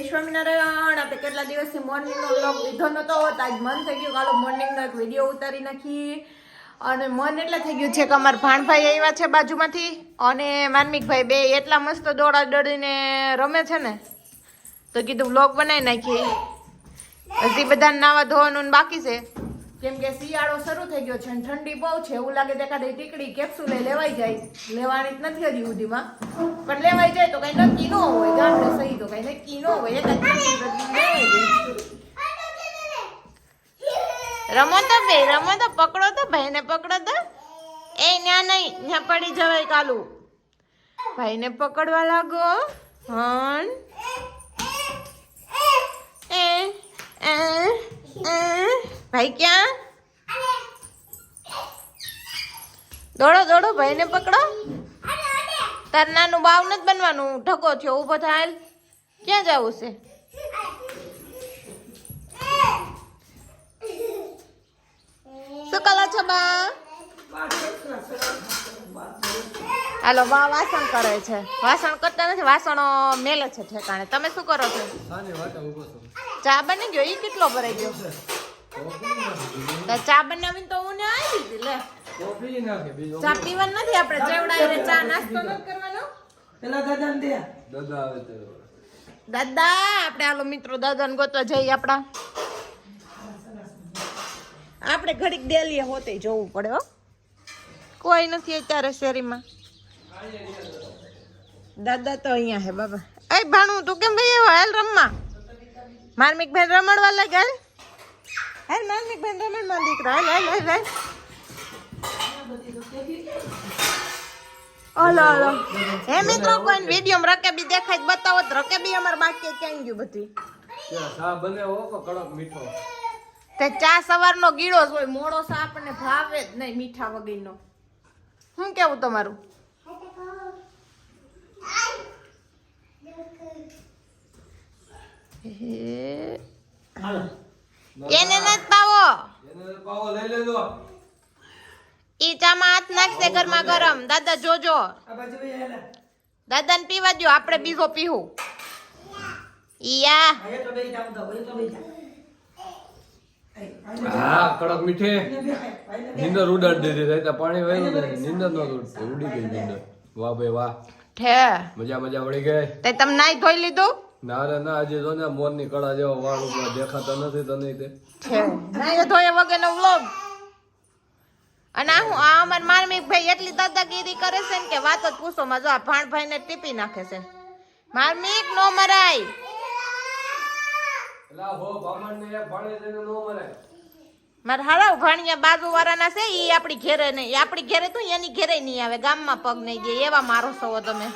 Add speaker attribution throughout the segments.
Speaker 1: જય સ્વામિનારાયણ, આપણે કેટલા દિવસથી મોર્નિંગનો વ્લોગ લીધો નતો તો આજ મન થઈ ગયું કાલો મોર્નિંગનો એક વીડિયો ઉતારી નાખી અને મન એટલે થઈ ગયું છે કે અમારા ભાણભાઈ આવ્યા છે બાજુમાંથી અને માનમિકભાઈ બે એટલા મસ્ત દોડા દોડીને રમે છે ને, તો કીધું વ્લોગ બનાવી નાખીએ. હજી બધાને નાવા ધોવાનું બાકી છે. કેમ કે શિયાળો શરૂ થઈ ગયો છે ઠંડી બહુ છે, એવું લાગે તો એકાદી ટીકડી કેપ્સુલે લેવાઈ જાય. લેવાની જ નથી હજી સુધીમાં. પણ લેવાઈ જાય તો કઈ નક્કી ન હોય, ગામડે સહી તો કઈ નક્કી ન હોય રમો તો બે, રમો તો, પકડો તો ભાઈને પકડો તો. એ ન્યા નહીં, ન્યા પડી જવાય કાલુ. ભાઈને પકડવા લાગો. હન. એ એ એ. ભાઈ ક્યાં? દોડો દોડો ભાઈને પકડો. તાર નાનું બાવ નથી બનવાનું. ઢકો થયો ઊભો થાય ક્યાં જવું છે? શું કરો છો બા? હાલો બા વાસણ કરે છે. વાસણ કરતા નથી વાસણો મેલે છે ઠેકાણે. તમે શું કરો છો? ચા બની ગયો? એ કેટલો ભરાઈ ગયો? ચા બનાવીને તો હું ને આવી દીધી લે. ચા પીવાનું નથી આપણે ચેવડાવીને ચા નાસ્તો નથી કરવાનો?
Speaker 2: પેલા દાદા ને દે.
Speaker 3: દાદા આવે તો.
Speaker 1: દાદા આપણે આલો મિત્રો દાદાને ગોતવા જઈએ આપણા. આપણે ઘડીક ડેલીએ હોતે જોવું પડે હો. કોઈ નથી અત્યારે શેરીમાં. દાદા તો અહીંયા હે બાબા. એ ભાણું તું કેમ ભાઈ એવો? હાલ રમવા. માર્મિક બેન રમણવા લાગે હાલ. હાલ માર્મિક બેન રમણમાં દીકરા. હાલ હાલ હાલ હાલ. ઓલો ઓલો હે મિત્રો કોઈ વીડિયો રકેબી દેખાય બતાવો તો રકેબી અમાર બાકી ક્યાં ગયું બધી
Speaker 3: ચા બને હો કો કડક મીઠો?
Speaker 1: તે ચા સવારનો ગીડો જ હોય મોડો સા આપણને ભાવે જ નહીં મીઠા વગરનો. શું કેવું તમારું? એને નથી પાવો.
Speaker 3: એને પાવો લઈ લેજો.
Speaker 1: ઈ ચામાં હાથ નાખશે ગરમા ગરમ. દાદા જોજો.
Speaker 2: દાદા ને
Speaker 1: દાદાને પીવા દો આપણે બીજો પીવું ઈયા.
Speaker 3: હા કડક મીઠે. નીંદર ઉડાડી દીધી રહેતા પાણી વહી નીંદર ન ઉડી ગઈ નીંદર. વાહ ભાઈ વાહ.
Speaker 1: ઠે.
Speaker 3: મજા મજા વળી ગઈ.
Speaker 1: તે તમે નાઈ ધોઈ લીધું?
Speaker 3: ના રે ના આજે જો ને મોરની કળા જેવો વાળ ઉપર દેખાતા નથી તને તે.
Speaker 1: છે નાઈ ધોયા વગરનો વ્લોગ અને હું આ અમાર માર્મિક ભાઈ એટલી દાદાગીરી કરે છે ને કે વાત જ પૂછો માં જો આ ભાણભાઈ ને ટીપી નાખે છે. માર્મિક નો મરાય.
Speaker 3: મરે
Speaker 1: મારા હારા ભાણિયા બાજુ વાળાના છે ઈ આપણી ઘેરે નહીં આપણી ઘેરે તો એની ઘેરે નહીં આવે ગામમાં પગ નહીં જાય એવા મારો છો તમે.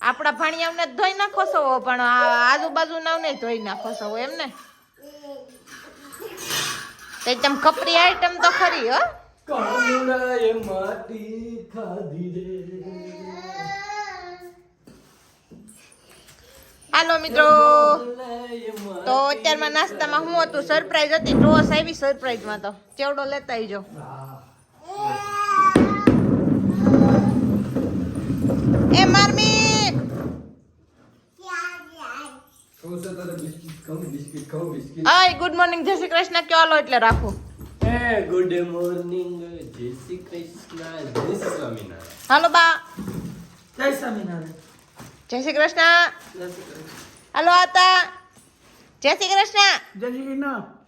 Speaker 1: આપણા ભાણિયાઓને ધોઈ નાખો છો પણ આ આજુબાજુના ને ધોઈ નાખો છો એમને? તે તમ કપરી આઈટમ તો ખરી હો.
Speaker 3: કાનુડાએ માટી ખાધી રે
Speaker 1: હાલો મિત્રો. તો અત્યારમાં નાસ્તામાં હું હતું? સરપ્રાઈઝ હતી. ડ્રોસ આવી સરપ્રાઈઝમાં તો. ચેવડો લેતા આવજો એ મારમી ગુડ મોર્નિંગ જય શ્રી કૃષ્ણ. કયો એટલે રાખું.
Speaker 3: ગુડ મોર્નિંગ જય શ્રી કૃષ્ણ જય શ્રી સ્વામિનારાયણ
Speaker 1: હાલો બા
Speaker 2: જય સ્વામિનારાયણ
Speaker 1: જય શ્રી કૃષ્ણ
Speaker 2: જય શ્રી કૃષ્ણ
Speaker 1: હાલો આતા જય શ્રી કૃષ્ણ
Speaker 2: જય શ્રી કૃષ્ણ